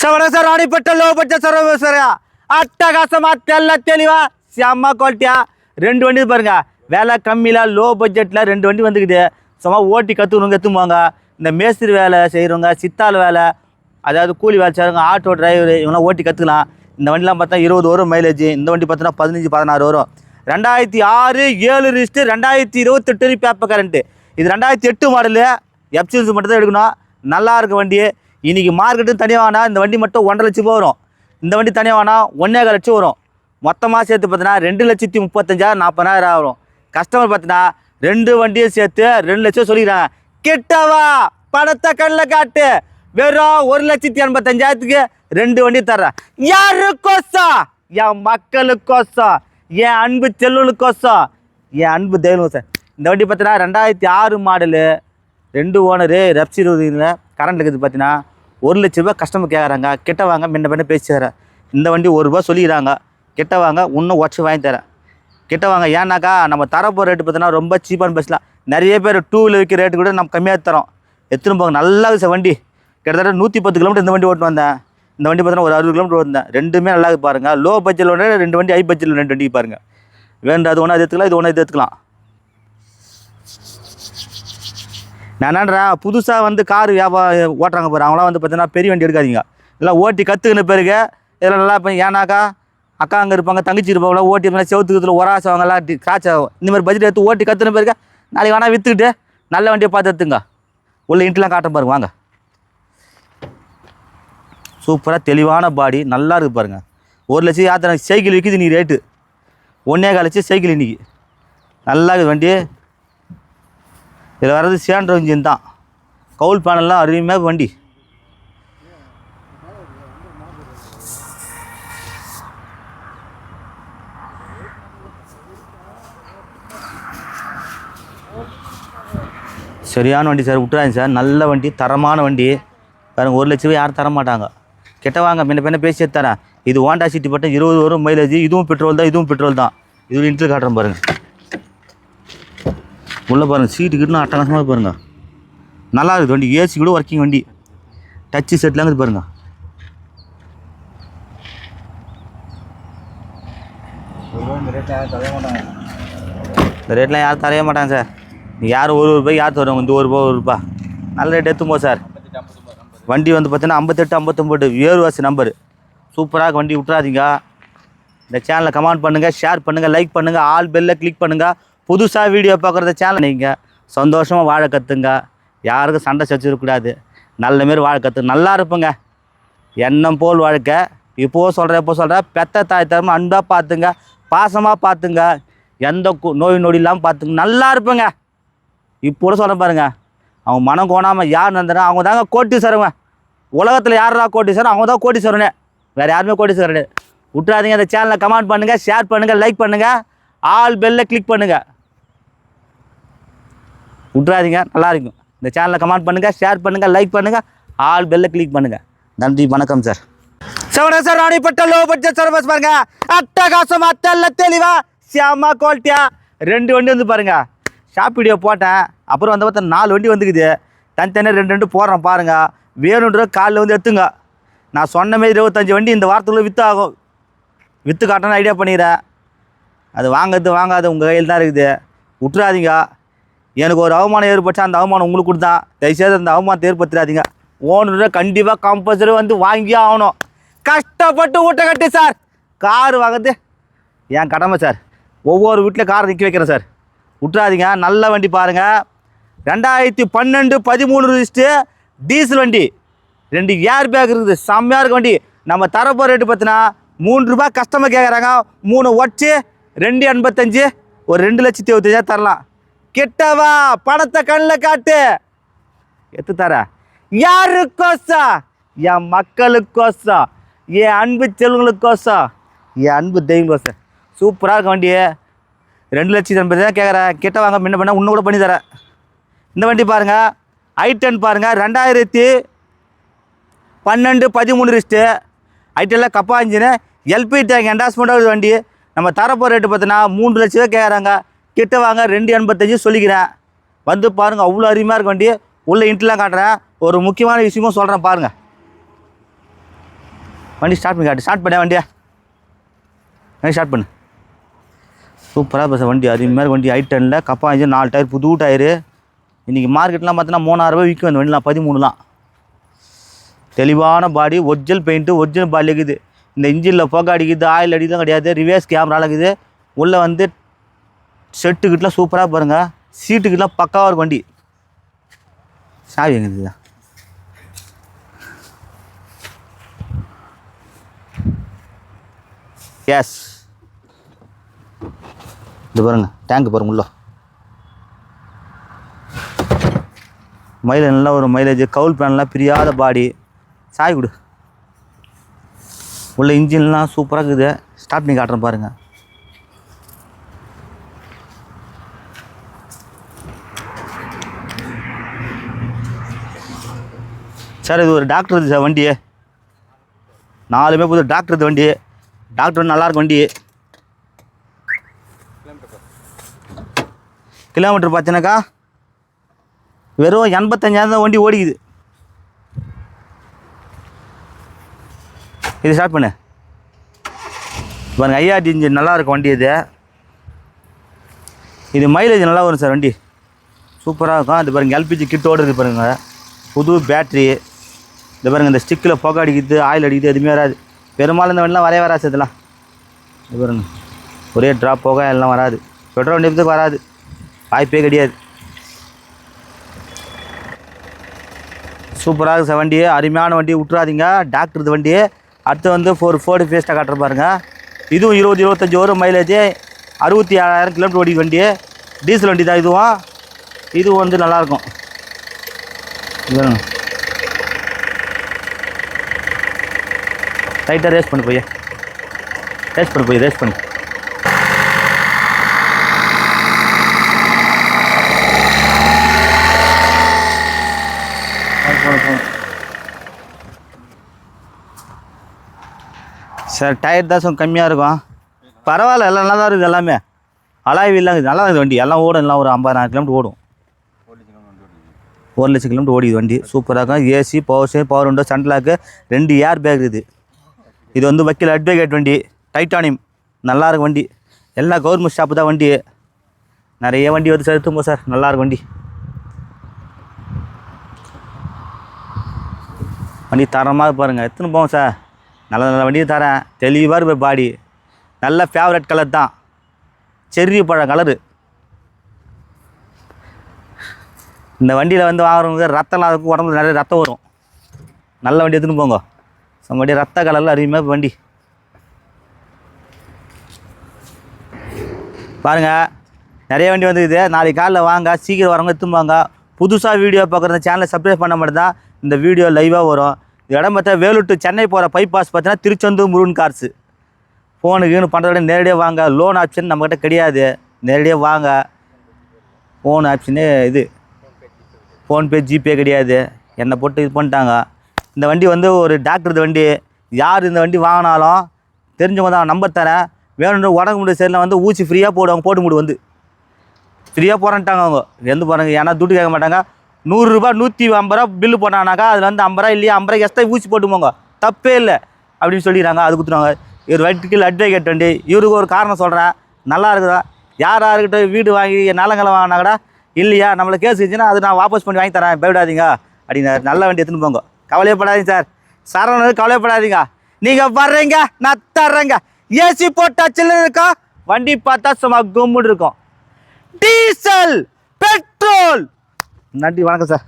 சவரச ராணிப்பட்ட low budget சரவசரா. அட்டகாசமா தெல்ல தெளிவா. செம்ம குவாலிட்டியா ரெண்டு வண்டி பாருங்க. வேலை கம்மியில் லோ பட்ஜெட்டில் ரெண்டு வண்டி வந்துக்குது. சும்மா ஓட்டி கற்றுக்கணுங்க எத்துமாங்க இந்த மேஸ்திரி வேலை செய்கிறவங்க சித்தாள் வேலை அதாவது கூலி வேலை செய்கிறவங்க ஆட்டோ டிரைவர் இவங்களாம் ஓட்டி கற்றுக்கலாம் இந்த வண்டிலாம் பார்த்தா இருபது வரும் மைலேஜ் இந்த வண்டி பார்த்தோன்னா பதினஞ்சு பதினாறு வரும். ரெண்டாயிரத்தி ஆறு ஏழு ரிஸ்ட்டு ரெண்டாயிரத்தி இருபத்தெட்டு பேப்பர் கரண்ட்டு இது ரெண்டாயிரத்தி எட்டு மாடலு எப்சிஎன்சி மட்டும் தான் எடுக்கணும். நல்லா இருக்க வண்டி. இன்றைக்கி மார்க்கெட்டும் தனியாக வாங்கினா இந்த வண்டி மட்டும் ஒன்றரை லட்சம் ரூபா வரும். இந்த வண்டி தனியாக வாங்கினா ஒன்றே கால் லட்சம் வரும். மொத்தமாக சேர்த்து பார்த்தீங்கன்னா ரெண்டு லட்சத்தி முப்பத்தஞ்சாயிரம் நாற்பதாயிரம் ஆகும் கஸ்டமர் பார்த்தீங்கன்னா ரெண்டு வண்டியும் சேர்த்து ரெண்டு லட்சம் சொல்லிக்கிறாங்க. கிட்டவா? பணத்தை கண்ணில் காட்டு. வெறும் ஒரு லட்சத்தி எண்பத்தஞ்சாயிரத்துக்கு ரெண்டு வண்டி தர்றேன். யாருக்கோசம்? என் மக்களுக்கோசம். என் அன்பு செல்லுகளுக்கோசம் என் அன்பு தெய்வம் சார் இந்த வண்டி பார்த்தீங்கன்னா ரெண்டாயிரத்தி ஆறு மாடலு ரெண்டு ஓனரு ரெப்சி இருபதுல கரண்ட் இருக்குது பார்த்தீங்கன்னா ஒரு லட்ச ரூபாய் கஸ்டமர் கேட்குறாங்க கிட்ட வாங்க முன்ன பின்ன பேசி தரேன். இந்த வண்டி ஒரு ரூபா சொல்லிக்கிறாங்க. கிட்ட வாங்க இன்னும் உடச்சி வாங்கி தரேன். கிட்ட வாங்க ஏன்னாக்கா நம்ம தரப்போகிற ரேட்டு பார்த்தோன்னா ரொம்ப சீப்பான பேசலாம். நிறைய பேர் டூ வீலர் விற்கிற ரேட்டு கூட நம்ம கம்மியாக தரோம். எத்தனை போங்க நல்லா சார் வண்டி. கிட்டத்தட்ட நூற்றி பத்து கிலோமீட்டர் இந்த வண்டி ஓட்டு வந்தேன். இந்த வண்டி பார்த்தோன்னா ஒரு அறுபது கிலோமீட்டர் வந்தேன் ரெண்டுமே நல்லா பாருங்கள் லோ பட்ஜெட்டில் ஒன்று ரெண்டு வண்டி ஹை பட்ஜெட்டில் ரெண்டு வண்டி பாருங்கள் வேண்டாம் அது ஒன்றா இது எடுத்துக்கலாம் இது ஒன்றா இது எடுத்துக்கலாம். நான் என்னன்றேன் புதுசாக வந்து கார் வியாபாரம் ஓட்டுறாங்க பாரு. அவங்களாம் வந்து பார்த்தீங்கன்னா பெரிய வண்டி எடுக்காதீங்க. இல்லை ஓட்டி கற்றுக்கின பிறகு இதில் நல்லா இப்போ ஏன்னாக்கா அக்கா அங்கே இருப்பாங்க தங்கச்சி இருப்பாங்களா ஓட்டி மேலே செவத்துக்கு கிராச் ஆகும். இந்த மாதிரி பட்ஜெட் எடுத்து ஓட்டி கற்றுன பிறகு நாளைக்கு வேணால் விற்றுக்கிட்டு நல்ல வண்டியை பார்த்து எடுத்துங்க. உள்ள இன்ட்லாம் காட்ட பாருங்க வாங்க. சூப்பராக தெளிவான பாடி நல்லா இருக்கு பாருங்க. ஒரு லட்சம் யாத்திரை சைக்கிள் விற்கிது நீ ரேட்டு ஒன்றே லட்சம் சைக்கிள் இன்றைக்கி நல்லா இருக்குது வண்டி. இதில் வர்றது சேண்ட்ரோ இன்ஜின் தான். கவுல் பேனல்லாம் அருமையாக வண்டி. சரியான வண்டி சார் விட்டுறாங்க சார். நல்ல வண்டி தரமான வண்டி. பாருங்க ஒரு லட்ச ரூபாய் யாரும் தர மாட்டாங்க கெட்ட வாங்க பின்ன பின்ன பேசி தரேன் இது ஹோண்டா சிட்டி பட்டம் இருபது வரும் மைலேஜ் இதுவும் பெட்ரோல் தான் இதுவும் பெட்ரோல் தான். இது இன்ட்ரு காட்டுறேன் பாருங்கள் உள்ளே பாருங்கள் சீட்டு கிட்டுன்னு அட்டகாசமாக பாருங்க. நல்லா இருக்குது வண்டி ஏசி கூட ஒர்க்கிங் வண்டி. டச்சு செட்லாம் இருக்குது பாருங்க. இந்த ரேட்லாம் யாரும் தரவே மாட்டாங்க சார். யார் ஒரு ரூபாய் யார் தருவாங்க? இந்த ஒரு ரூபா ஒரு ரூபா நல்ல ரேட் எடுத்துமோ சார். வண்டி வந்து பார்த்தீங்கன்னா ஐம்பத்தெட்டு ஐம்பத்தொம்பது. ஏறுவாசி நம்பர் சூப்பராக வண்டி விட்றாதீங்க இந்த சேனலை கமெண்ட் பண்ணுங்கள் ஷேர் பண்ணுங்கள் லைக் பண்ணுங்கள் ஆல் பெல்லில் கிளிக் பண்ணுங்கள் புதுசாக வீடியோ பார்க்குறத சேனல் நீங்கள் சந்தோஷமாக வாழ கற்றுங்க யாருக்கும் சண்டை சச்சிடக்கூடாது நல்ல மாரி வாழ கற்று நல்லா இருப்புங்க. எண்ணம் போல் வாழ்க்கை இப்போது சொல்கிறேன் எப்போ சொல்கிறேன் பெத்த தாய் தரமா அன்பாக பார்த்துங்க பாசமாக பார்த்துங்க. எந்த நோய் நொடி இல்லாமல் பார்த்துங்க நல்லா இருப்பேங்க. இப்போ சொல்கிறேன் பாருங்க. அவங்க மனம் கோணாமல் யார் நந்தனா அவங்க தாங்க கோட்டீஸ்வரங்க உலகத்தில் யாரா கோட்டீஸ்வரன்? அவங்க தான் கோட்டி கோட்டீஸ்வரனே. வேறு யாருமே கோட்டி கோட்டீஸ்வரனே விட்டுறாதீங்க அந்த சேனலை கமெண்ட் பண்ணுங்கள் ஷேர் பண்ணுங்கள் லைக் பண்ணுங்கள் ஆல் பெல்லில் கிளிக் பண்ணுங்கள் விட்றாதீங்க நல்லா இருக்கும் இந்த சேனலை கமெண்ட் பண்ணுங்கள் ஷேர் பண்ணுங்கள் லைக் பண்ணுங்கள் ஆல் பெல்லை கிளிக் பண்ணுங்கள் நன்றி வணக்கம் சார் செவன ராணிப்பட்ட லோ பட்ஜெட் சர்வீஸ் பாருங்க. அட்டகாசம் அத்தல்ல தெளிவா சியாமா குவாலிட்டியா ரெண்டு வண்டி வந்து பாருங்க. ஷாப் வீடியோ போட்டேன். அப்புறம் வந்து பார்த்தா நாலு வண்டி வந்துக்குது. தனித்தனியாக ரெண்டு ரெண்டு போடுறோம் பாருங்க. வேணுன்ற காலில் வந்து எடுத்துங்க. நான் சொன்ன மாதிரி இருபத்தஞ்சி வண்டி இந்த வாரத்துக்குள்ளே விற்று ஆகும். விற்று காட்டணும்னு ஐடியா பண்ணிடுறேன் அது வாங்குறது வாங்காது உங்கள் கையில் தான் இருக்குது. விட்டுறாதீங்க. எனக்கு ஒரு அவமானம் ஏற்பட்டுச்சா அந்த அவமானம் உங்களுக்கு கொடுத்தான் தயவுசெய்து அந்த அவமானத்தை ஏற்படுத்திடாதீங்க. ஓனர் கண்டிப்பாக கம்பல்சரி வந்து வாங்கியே ஆகணும். கஷ்டப்பட்டு ஊட்ட கட்டி சார். கார் வாங்குறது என் கடமை சார். ஒவ்வொரு வீட்டில் கார் நிற்க வைக்கிறேன் சார். விட்றாதீங்க நல்ல வண்டி பாருங்கள் ரெண்டாயிரத்தி பன்னெண்டு பதிமூணு ரிஜிஸ்ட்டு டீசல் வண்டி. ரெண்டு ஏர் பேக் இருக்குது. செம்மையாக இருக்க வண்டி. நம்ம தரப்போ ரேட்டு பார்த்தினா மூணு ரூபாய் கஸ்டமர் கேட்குறாங்க மூணு ஒச்சு ரெண்டு எண்பத்தஞ்சு. ஒரு ரெண்டு லட்சத்தி இருபத்தஞ்சா தரலாம். கிட்டவா? பணத்தை கண்ணில் காட்டு. எத்து தர யாருக்கோசா? என் மக்களுக்கோசா. என் அன்பு செல்வங்களுக்கோசா. என் அன்பு தெய்வங்கோசா. சூப்பராக இருக்க வண்டி ரெண்டு லட்சத்தி எண்பது தான் கேட்குறேன் கிட்ட வாங்க முன்ன பண்ண இன்னும் கூட பண்ணி தரேன். இந்த வண்டி பாருங்கள் ஐ டென் பாருங்கள் ரெண்டாயிரத்தி பன்னெண்டு பதிமூணு ரிஸ்ட்டு ஐட்டெல்லாம் கப்பா இன்ஜினு எல்பி டேங்க் என்டாஸ்மெண்ட்டாக வண்டி. நம்ம தரப்போ ரேட்டு பார்த்தோன்னா மூன்று லட்சம் கேட்குறாங்க கிட்ட வாங்க ரெண்டு எண்பத்தஞ்சு சொல்லிக்கிறேன். வந்து பாருங்கள் அவ்வளோ அருமையாக இருக்க வண்டி உள்ளே இன்ட்லாம் காட்டுறேன். ஒரு முக்கியமான விஷயமும் சொல்கிறேன் பாருங்கள் வண்டி ஸ்டார்ட் பண்ணி காட்டு. ஸ்டார்ட் பண்ணேன் வண்டியா. வண்டி ஸ்டார்ட் பண்ணு. சூப்பராக பஸ் வண்டி அருமையாக வண்டி ஐ டெனில் கப்பா இன்ஜின் நாலு டயர் புது டயரு இன்றைக்கி மார்க்கெட்லாம் பார்த்தீங்கன்னா மூணாயிரரூபா விற்கும் அந்த வண்டிலாம் பதிமூணுலாம். தெளிவான body original paint original body இருக்குது. இந்த இன்ஜினில் புகை அடிக்குது ஆயில் அடிக்கிறதும் கிடையாது. ரிவேர்ஸ் கேமரா இருக்குது. உள்ளே வந்து செட்டுக்கிட்டலாம் சூப்பராக பாருங்கள் சீட்டுக்கிட்டலாம் பக்காவாக இருக்கும் வண்டி. சாவி எங்கே இருக்குது? எஸ் இது பாருங்க டேங்க் பாருங்க உள்ள. மைலேஜ் நல்லா ஒரு மைலேஜ் கவுல் பேனெலாம் பிரியாத பாடி சாய் கொடு. உள்ள இன்ஜின்லாம் சூப்பராக இருக்குது. ஸ்டார்ட் பண்ணி காட்டுறேன் பாருங்கள் சார் இது ஒரு டாக்டர் சார் வண்டி. நாலுமே புது டாக்டர் வண்டி. டாக்டர் நல்லாயிருக்கும் வண்டி. கிலோமீட்டர் பார்த்தீங்கன்னாக்கா வெறும் எண்பத்தஞ்சாயிரம் தான் வண்டி ஓடிக்குது. இது ஸ்டார்ட் பண்ணு. பாருங்க ஐஆர்டி இன்ஜின் நல்லா இருக்கும் வண்டி இது. இது மைலேஜ் நல்லா வரும் சார் வண்டி. சூப்பராக இருக்கும். அது பாருங்கள் எல்பிஜி கிட்டோடு இருக்குது பாருங்கள் புது பேட்ரி இந்த பாருங்க இந்த ஸ்டிக்கில் புகை அடிக்குது ஆயில் அடிக்குது எதுவுமே வராது. பெரும்பாலும் இந்த வண்டிலாம் வரவே வராது இதெல்லாம். இது பாருங்க ஒரே ட்ராப் புகை எல்லாம் வராது. பெட்ரோல் வண்டி வராது. வாய்ப்பே கிடையாது. சூப்பராக இருக்குது வண்டி. அருமையான வண்டி விட்றாதீங்க டாக்டர் வண்டி. அடுத்து வந்து ஃபோர் ஃபோர்டு ஃபேஸ்ட்டாக காட்டுற பாருங்க. இதுவும் இருபது இருபத்தஞ்சி வரும் மைலேஜ் அறுபத்தி ஏழாயிரம் கிலோமீட்டர் ஓடி வண்டி. டீசல் வண்டி தான் இதுவும். இதுவும் வந்து நல்லாயிருக்கும் லைட்டாக ரேஸ் பண்ணு போய் ரேஸ் பண்ணு போய் ரேஸ் பண்ணு. சார் டயர் தான் கொஞ்சம் கம்மியாக இருக்கும். பரவாயில்ல எல்லாம் நல்லா தான் இருக்குது எல்லாமே. அலாய் வீல்லாம் நல்லா இருக்குது வண்டி. எல்லாம் ஓடும். எல்லாம் ஒரு ஐம்பதாயிரம் கிலோமீட்டர் ஓடும். ஒரு லட்சம் கிலோமீட்டர் ஓடிது வண்டி. சூப்பராக இருக்கும். ஏசி பவர் ஸ்டே பவர் விண்டோ சன்லாக்கு ரெண்டு ஏர் பேக் இருக்குது. இது வந்து வக்கீல் அட்வொகேட் வண்டி டைட்டானியம் நல்லா இருக்கும் வண்டி. எல்லாம் கவர்மெண்ட் ஷாப்பு தான் வண்டி. நிறைய வண்டி வந்து சார் எடுத்துப்போம் சார். நல்லா இருக்கும் வண்டி வண்டி தரமாக பாருங்கள் எடுத்துன்னு போவோம் சார். நல்ல நல்ல வண்டியை தரேன். தெளிவாக இருப்பேன் பாடி நல்ல ஃபேவரட் கலர் தான். செர்ரி பழம் கலரு இந்த வண்டியில் வந்து வாங்குறவங்க ரத்தம்லாம் இருக்கும் உடம்புல நிறைய ரத்தம் வரும். நல்ல வண்டி எடுத்துன்னு போங்க. நம்முடைய ரத்த கலரில் அருமையாக வண்டி. பாருங்கள் நிறைய வண்டி வந்துக்குது நாளைக்கு காலைல வாங்க சீக்கிரம் வரவங்க எடுத்துன்னு புதுசாக வீடியோ பார்க்குற சேனலை சப்ஸ்கிரைப் பண்ண மட்டும் தான் இந்த வீடியோ லைவாக வரும். இடம் பார்த்தா வேலூர் டு சென்னை போகிற பைபாஸ் பார்த்தீங்கன்னா திருச்செந்தூர் முருகன் கார்ஸு ஃபோனு கீனு பண்ணுறத நேரடியாக வாங்க. லோன் ஆப்ஷன் நம்மக்கிட்ட கிடையாது. நேரடியாக வாங்க. ஃபோன் ஆப்ஷனே இது. ஃபோன்பே ஜிபே கிடையாது. என்னை போட்டு இது பண்ணிட்டாங்க. இந்த வண்டி வந்து ஒரு டாக்டர் வண்டி யார் இந்த வண்டி வாங்கினாலும் தெரிஞ்சவங்க தான் நம்பர் தரேன். வேணுன்ற உடம்பு முடிய சரியில் வந்து ஊசி ஃப்ரீயாக போடுவாங்க போட்டு முடி வந்து. ஃப்ரீயாக போகிறேன்ட்டாங்க அவங்க. எந்த போகிறாங்க ஏன்னா துட்டு கேட்க மாட்டாங்க. நூறுரூபா நூற்றி ஐம்பது ரூபா பில்லு போட்டாங்கனாக்கா அதில் வந்து ஐம்பது ரூபா இல்லையா ஐம்பது ரூபா எக்ஸ்ட்ரா ஊசி போட்டு போங்க தப்பே இல்லை அப்படின்னு சொல்லிடுறாங்க அது கொடுத்துருவாங்க. இவர் வட்டிக்கு அட்வொகேட் வண்டி. இவருக்கு ஒரு காரணம் சொல்கிறேன் நல்லா இருக்குதா? யார் யாருக்கிட்ட வீடு வாங்கி நிலங்களை வாங்கினா கூட இல்லையா? நம்மளை கேஸ் இருந்துச்சுன்னா அது நான் வாபஸ் பண்ணி வாங்கி தரேன் பயப்படாதீங்க அப்படின்னாரு. நல்ல வண்டி எடுத்துன்னு போங்க. கவலையப்படாதீங்க சார். சரவணன் கவலையப்படாதீங்க. நீங்கள் வர்றீங்க நான் தர்றேங்க. ஏசி போட்டா சில்லு இருக்கும் வண்டி பார்த்தா சும்மா கும்முடு இருக்கும். Diesel petrol. நன்றி வணக்கம் சார்.